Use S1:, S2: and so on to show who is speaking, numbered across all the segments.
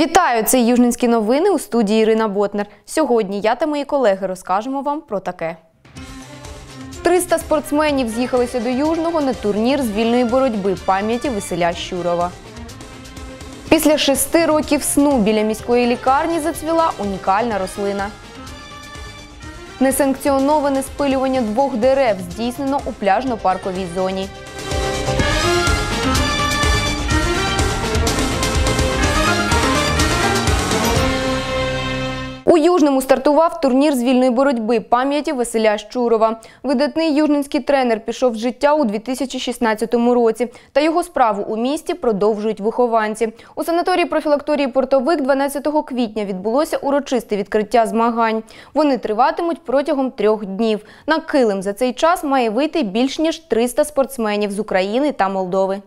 S1: Вітаю! Це Южненські новини у студії Ірина Ботнер. Сьогодні я та мої колеги розкажемо вам про таке. 300 спортсменів з'їхалися до Южного на турнір з вільної боротьби пам'яті Василя Щурова. Після шести років сну біля міської лікарні зацвіла унікальна рослина. Несанкціоноване спилювання двох дерев здійснено у пляжно-парковій зоні. У Южному стартував турнір з вільної боротьби пам'яті Василя Щурова. Видатний южненський тренер пішов з життя у 2016 році, та його справу у місті продовжують вихованці. У санаторії профілакторії Портовик 12 квітня відбулося урочисте відкриття змагань. Вони триватимуть протягом трьох днів. На килим за цей час має вийти більш ніж 300 спортсменів з України та Молдови.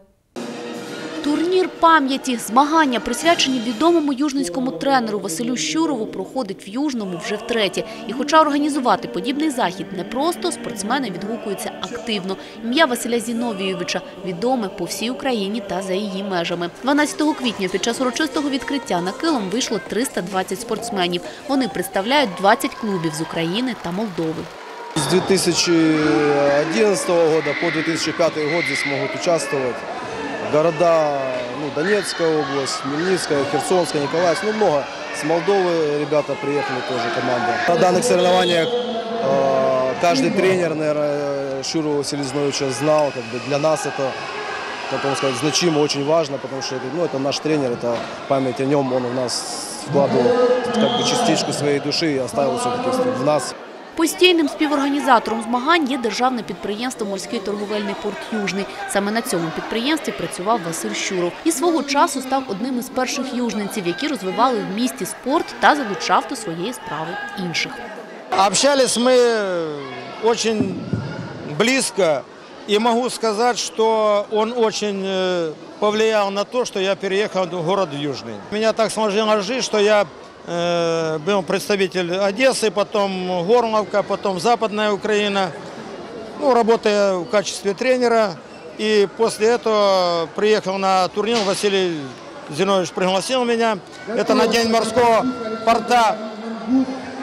S2: Турнір пам'яті, змагання, присвячені відомому южненському тренеру Василю Щурову, проходить в Южному вже втретє. І хоча організувати подібний захід непросто, спортсмени відгукуються активно. Ім'я Василя Зіновійовича відоме по всій Україні та за її межами. 12 квітня під час урочистого відкриття на килом вийшло 320 спортсменів. Вони представляють 20 клубів з України та Молдови.
S3: С 2011 года по 2005 год здесь могут участвовать города ну, Донецкая область, Хмельницкая, Херсонская, Николаевск, ну много. С Молдовы ребята приехали тоже команда. На данных соревнованиях э, каждый тренер, наверное, Шуру Василия Зиновича знал. Как бы для нас это, как вам сказать, значимо, очень важно, потому что это, ну, это наш тренер, это память о нем, он в нас вкладывал как бы, частичку своей души и оставил все-таки в нас.
S2: Постійним співорганізатором змагань є державне підприємство «Морський торговельний порт Южний». Саме на цьому підприємстві працював Василь Щуров. І свого часу став одним із перших южненців, які розвивали в місті спорт та залучав до своєї справи інших.
S4: Общались мы очень близко, и могу сказать, что он очень э, повлиял на то, что я переехал в город Южный. Меня так сложилась жизнь, что я э, был представитель Одессы, потом Горловка, потом Западная Украина, ну, работая в качестве тренера. И после этого приехал на турнир, Василий Зинович пригласил меня. Это на День морского порта.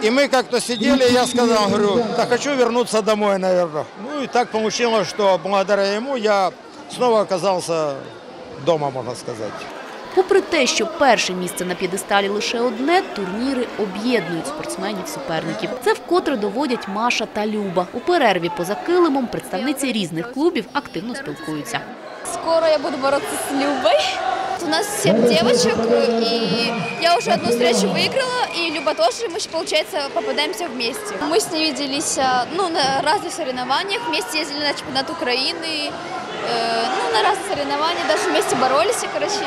S4: И мы как-то сидели, я сказал, говорю, да хочу вернуться домой, наверное. Ну и так получилось, что благодаря ему я снова оказался дома, можно сказать.
S2: Попри те, що перше місце на п'єдесталі лише одне, турніри об'єднують спортсменів-суперників. Це вкотре доводять Маша та Люба. У перерві поза килимом представниці різних клубів активно спілкуються.
S5: Скоро я буду бороться с Любой. У нас 7 девочек, и я уже одну встречу выиграла, и Люба тоже, мы, получается, попадаемся вместе. Мы с ней виделись а, ну, на разных соревнованиях, вместе ездили на чемпионат Украины, Э, ну, на разных соревнованиях, даже вместе боролись, и, короче,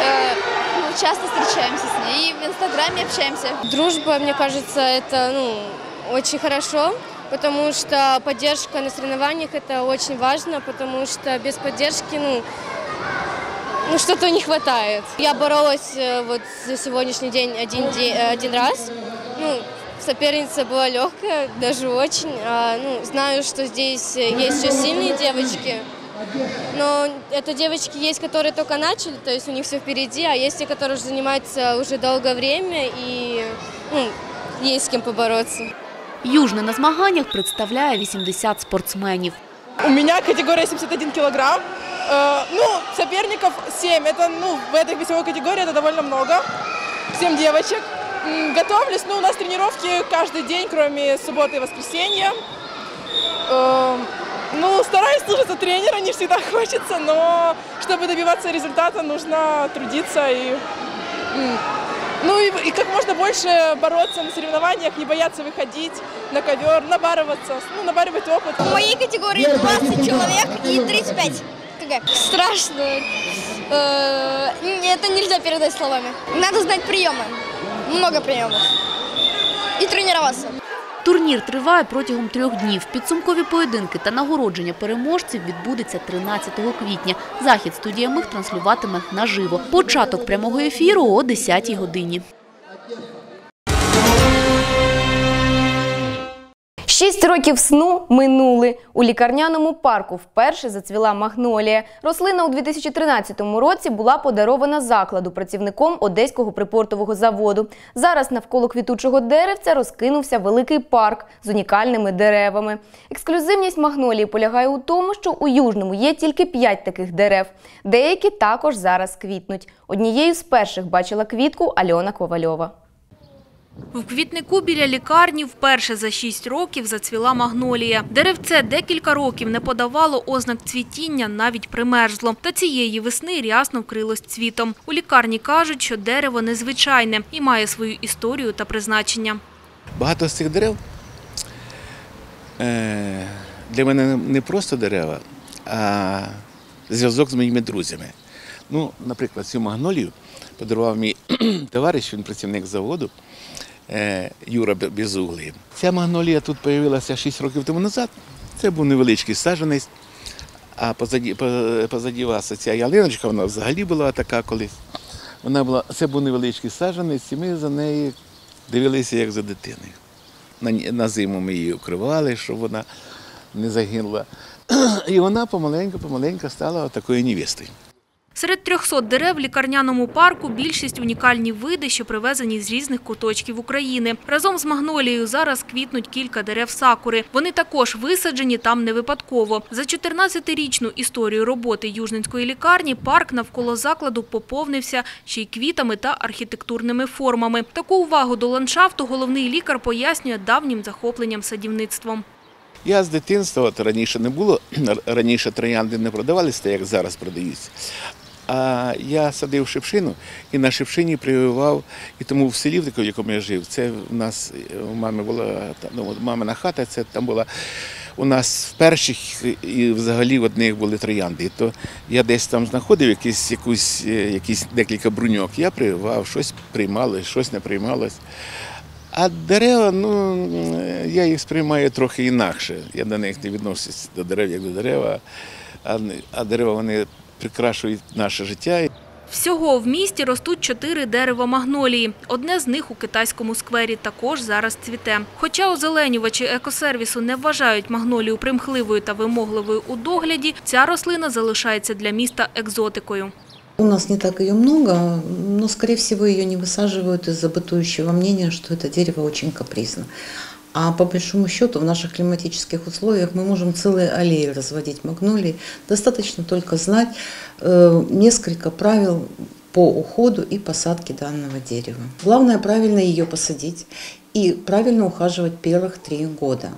S5: э, ну, часто встречаемся с ней, и в Инстаграме общаемся.
S6: Дружба, мне кажется, это ну, очень хорошо, потому что поддержка на соревнованиях это очень важно, потому что без поддержки, ну, ну что-то не хватает. Я боролась э, вот за сегодняшний день один, де- э, один раз. Ну, соперница была легкая, даже очень. А, ну, знаю, что здесь есть еще сильные девочки. Но это девочки есть, которые только начали, то есть у них все впереди, а есть те, которые уже занимаются уже долгое время и ну, есть с кем побороться.
S2: Южне на змаганнях представляє 80 спортсменів.
S7: У меня категория 71 килограмм. Э, ну, соперников 7. Это, ну, в этой весовой категории это довольно много. 7 девочек. Готовлюсь, ну, у нас тренировки каждый день, кроме субботы и воскресенья. Э, ну, стараюсь слушаться тренера, не всегда хочется, но чтобы добиваться результата, нужно трудиться и ну и, и как можно больше бороться на соревнованиях, не бояться выходить на ковер, набарываться, ну, набаривать опыт.
S5: В моей категории 20 человек и 35 кг. Страшно. Э, Это нельзя передать словами. Надо знать приемы. Много приемов. И тренироваться.
S2: Турнір триває протягом трьох днів. Підсумкові поєдинки та нагородження переможців відбудеться 13 квітня. Захід студія Мих транслюватиме наживо. Початок прямого ефіру о 10 годині.
S1: Шість років сну минули. У лікарняному парку вперше зацвіла магнолія. Рослина у 2013 році була подарована закладу працівником Одеського припортового заводу. Зараз навколо квітучого деревця розкинувся великий парк з унікальними деревами. Ексклюзивність магнолії полягає у тому, що у Южному є тільки п'ять таких дерев. Деякі також зараз квітнуть. Однією з перших бачила квітку Альона Ковальова.
S8: В квітнику біля лікарні вперше за шість років зацвіла магнолія. Деревце декілька років не подавало ознак цвітіння, навіть примерзло. Та цієї весни рясно вкрилось цвітом. У лікарні кажуть, що дерево незвичайне і має свою історію та призначення.
S9: Багато з цих дерев е, для мене не просто дерева, а зв'язок з моїми друзями. Ну, наприклад, цю магнолію подарував мій товариш, він працівник заводу е, Юра Бе- Безуглий. Ця магнолія тут з'явилася 6 років тому назад. Це був невеличкий саджанець. А позаді, позаді вас ця ялиночка, вона взагалі була така колись. Вона була, це був невеличкий саджанець, і ми за нею дивилися як за дитиною. На, на зиму ми її укривали, щоб вона не загинула. І вона помаленьку-помаленьку стала такою невістою.
S8: Серед 300 дерев в лікарняному парку більшість унікальні види, що привезені з різних куточків України. Разом з магнолією зараз квітнуть кілька дерев сакури. Вони також висаджені там не випадково. За 14-річну історію роботи Южненської лікарні парк навколо закладу поповнився ще й квітами та архітектурними формами. Таку увагу до ландшафту головний лікар пояснює давнім захопленням садівництвом.
S9: Я з дитинства, от раніше не було, раніше троянди не продавалися, як зараз продаються. А я садив шипшину і на шипшині прививав, і тому в селі, в якому я жив, це у нас у мами була ну, мамина хата, це там була у нас в перших і взагалі в одних були троянди. То я десь там знаходив якісь, якусь, е, якісь декілька бруньок, я прививав, щось приймалось, щось не приймалось. А дерева, ну я їх сприймаю трохи інакше. Я до них не відношусь до дерев як до дерева, а дерева вони прикрашують наше життя.
S8: Всього в місті ростуть чотири дерева магнолії. Одне з них у китайському сквері також зараз цвіте. Хоча озеленювачі екосервісу не вважають магнолію примхливою та вимогливою у догляді, ця рослина залишається для міста екзотикою.
S10: У нас не так ее много, но, скорее всего, ее не высаживают из-за бытующего мнения, что это дерево очень капризно. А по большому счету в наших климатических условиях мы можем целые аллеи разводить магнолии. Достаточно только знать э, несколько правил по уходу и посадке данного дерева. Главное правильно ее посадить и правильно ухаживать первых три года.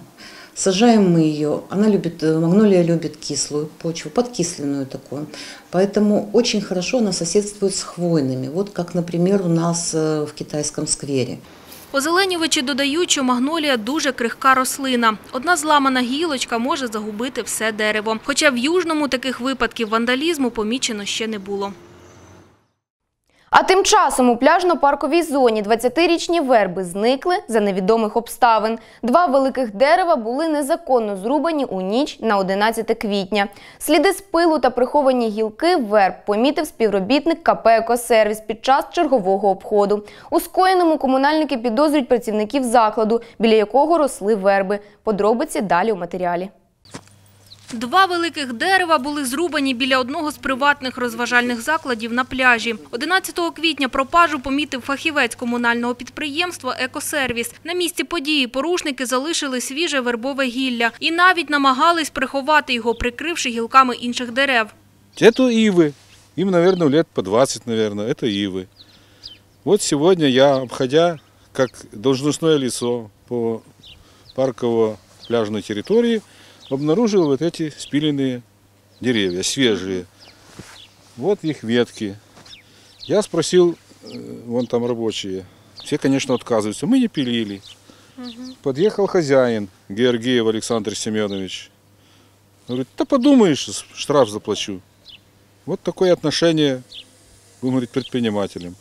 S10: Сажаем мы ее, она любит, э, магнолия любит кислую почву, подкисленную такую. Поэтому очень хорошо она соседствует с хвойными. Вот как, например, у нас э, в китайском сквере.
S8: Озеленювачі додають, що магнолія дуже крихка рослина. Одна зламана гілочка може загубити все дерево. Хоча в Южному таких випадків вандалізму помічено ще не було.
S1: А тим часом у пляжно-парковій зоні 20-річні верби зникли за невідомих обставин. Два великих дерева були незаконно зрубані у ніч на 11 квітня. Сліди спилу та приховані гілки верб помітив співробітник КП «Екосервіс» під час чергового обходу. У скоєному комунальники підозрюють працівників закладу, біля якого росли верби. Подробиці далі у матеріалі.
S8: Два великих дерева були зрубані біля одного з приватних розважальних закладів на пляжі. 11 квітня пропажу помітив фахівець комунального підприємства «Екосервіс». На місці події порушники залишили свіже вербове гілля і навіть намагались приховати його, прикривши гілками інших дерев.
S11: Это ивы. Им, наверное, лет по 20, наверное. Это ивы. Вот сегодня я, обходя как должностное лицо по парково-пляжной территории, обнаружил вот эти спиленные деревья, свежие. Вот их ветки. Я спросил, э, вон там рабочие. Все, конечно, отказываются. Мы не пилили. Подъехал хозяин, Георгиев Александр Семенович. Говорит, да подумаешь, штраф заплачу. Вот такое отношение, будем говорить, предпринимателям.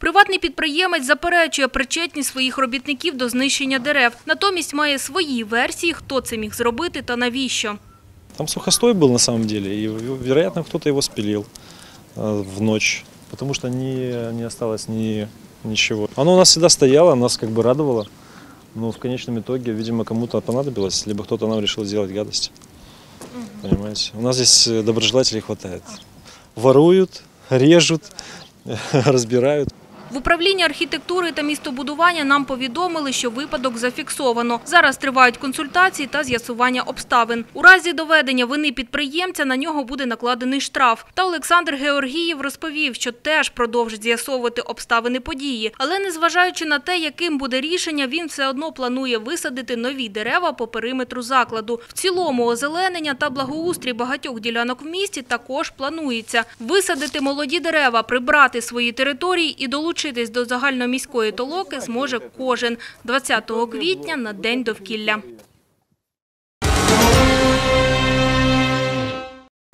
S8: Приватний підприємець заперечує причетність своїх робітників до знищення дерев. Натомість має свої версії, хто це міг зробити та навіщо.
S12: Там сухостой был на самом деле, и, вероятно, кто-то его спилил э, в ночь, потому что не, не осталось ни, ничего. Оно у нас всегда стояло, нас как бы радовало. Но в конечном итоге, видимо, кому-то понадобилось, либо кто-то нам решил сделать гадость. Понимаете? У нас здесь э, доброжелателей хватает. Воруют, режут, разбирают.
S8: В управлінні архітектури та містобудування нам повідомили, що випадок зафіксовано. Зараз тривають консультації та з'ясування обставин. У разі доведення вини підприємця на нього буде накладений штраф. Та Олександр Георгієв розповів, що теж продовжить з'ясовувати обставини події. Але незважаючи на те, яким буде рішення, він все одно планує висадити нові дерева по периметру закладу. В цілому озеленення та благоустрій багатьох ділянок в місті також планується. Висадити молоді дерева, прибрати свої території і долучитись до загальноміської толоки зможе кожен 20 квітня на День довкілля.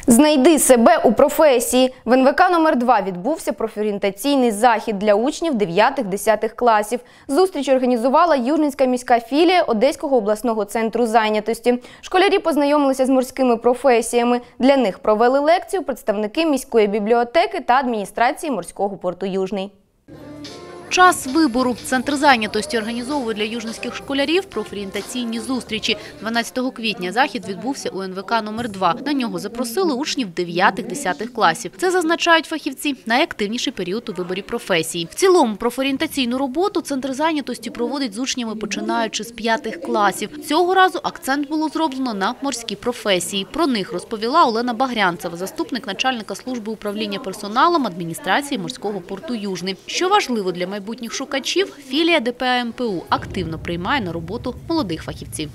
S1: Знайди себе у професії. В НВК номер 2 відбувся профорієнтаційний захід для учнів 9-10 класів. Зустріч організувала Южницька міська філія Одеського обласного центру зайнятості. Школярі познайомилися з морськими професіями. Для них провели лекцію представники міської бібліотеки та адміністрації морського порту Южний. Thank you.
S2: Час вибору. Центр зайнятості організовує для южницьких школярів профорієнтаційні зустрічі. 12 квітня захід відбувся у НВК номер 2 На нього запросили учнів 9-10 класів. Це зазначають фахівці найактивніший період у виборі професії. В цілому профорієнтаційну роботу центр зайнятості проводить з учнями починаючи з 5 класів. Цього разу акцент було зроблено на морські професії. Про них розповіла Олена Багрянцева, заступник начальника служби управління персоналом адміністрації морського порту Южний. Що важливо для майбутніх шукачів, філія ДПА МПУ активно приймає на роботу молодих фахівців.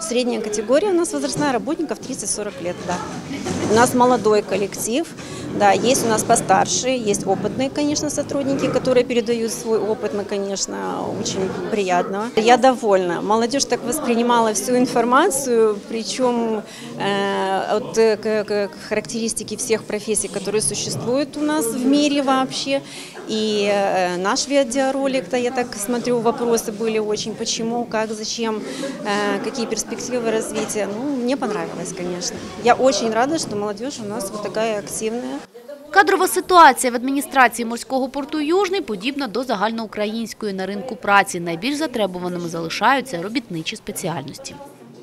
S13: Средняя категория у нас возрастная работников 30-40 лет. У нас молодой коллектив, да, есть у нас постарше, есть опытные, конечно, сотрудники, которые передают свой опыт, мы, конечно, очень приятно. Я довольна. Молодежь так воспринимала всю информацию, причем э, от э, к- к- характеристики всех профессий, которые существуют у нас в мире вообще. И э, наш видеоролик, да, я так смотрю, вопросы были очень, почему, как, зачем, э, какие перспективы развития. Ну, мне понравилось, конечно. Я очень рада, что молодежь у нас вот такая активная.
S2: Кадрова ситуація в адміністрації морського порту Южний подібна до загальноукраїнської на ринку праці. Найбільш затребуваними залишаються робітничі спеціальності.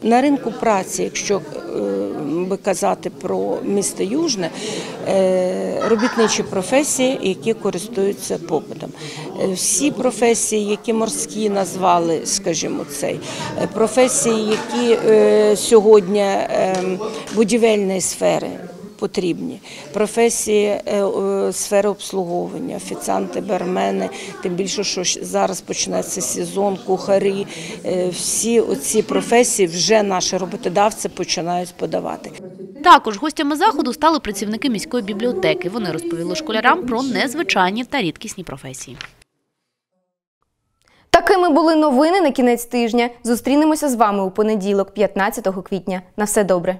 S14: На ринку праці, якщо е, би казати про місто Южне, е, робітничі професії, які користуються попитом. Е, Всі професії, які морські назвали, скажімо, цей професії, які сьогодні е, будівельної сфери. Потрібні професії е, е, сфери обслуговування, офіціанти, бармени, тим більше, що зараз починається сезон, кухарі. Е, Всі оці професії вже наші роботодавці починають подавати.
S2: Також гостями заходу стали працівники міської бібліотеки. Вони розповіли школярам про незвичайні та рідкісні професії.
S1: Такими були новини на кінець тижня. Зустрінемося з вами у понеділок, 15 квітня. На все добре.